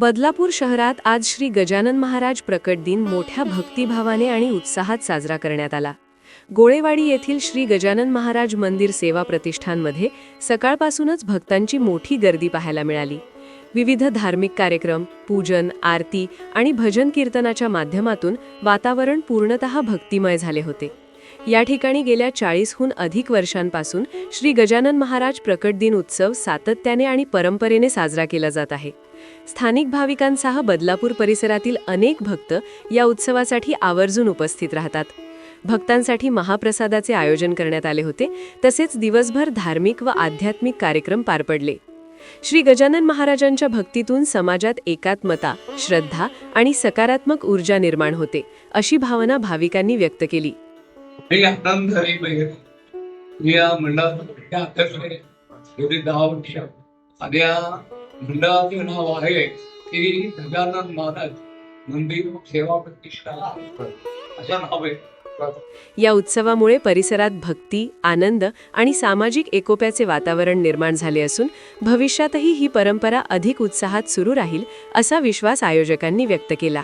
बदलापूर शहरात आज श्री गजानन महाराज प्रकट दिन मोठ्या भक्तिभावाने आणि उत्साहात साजरा करण्यात आला. गोळेवाडी येथील श्री गजानन महाराज मंदिर सेवा प्रतिष्ठानमध्ये सकाळपासूनच भक्तांची मोठी गर्दी पाहायला मिळाली. विविध धार्मिक कार्यक्रम पूजन आरती आणि भजन कीर्तनाच्या माध्यमातून वातावरण पूर्णतः भक्तिमय झाले होते. या ठिकाणी गेल्या चाळीसहून अधिक वर्षांपासून श्री गजानन महाराज प्रकट दिन उत्सव सातत्याने आणि परंपरेने साजरा केला जात आहे. स्थानिक भाविकांसह बदलापूर परिसरातील अनेक भक्त या उत्सवासाठी आवर्जून उपस्थित राहतात. भक्तांसाठी महाप्रसादाचे आयोजन करण्यात आले होते तसेच दिवसभर धार्मिक व आध्यात्मिक कार्यक्रम पार पडले. श्री गजानन महाराजांच्या भक्तीतून समाजात एकात्मता श्रद्धा आणि सकारात्मक ऊर्जा निर्माण होते अशी भावना भाविकांनी व्यक्त केली. या मंडळाचे नाव आहे श्री गजानन महाराज मंदिर सेवा प्रतिष्ठा अशा नाव. आहे या उत्सवामुळे परिसरात भक्ती आनंद आणि सामाजिक एकोप्याचे वातावरण निर्माण झाले असून भविष्यातही ही परंपरा अधिक उत्साहात सुरू राहील असा विश्वास आयोजकांनी व्यक्त केला.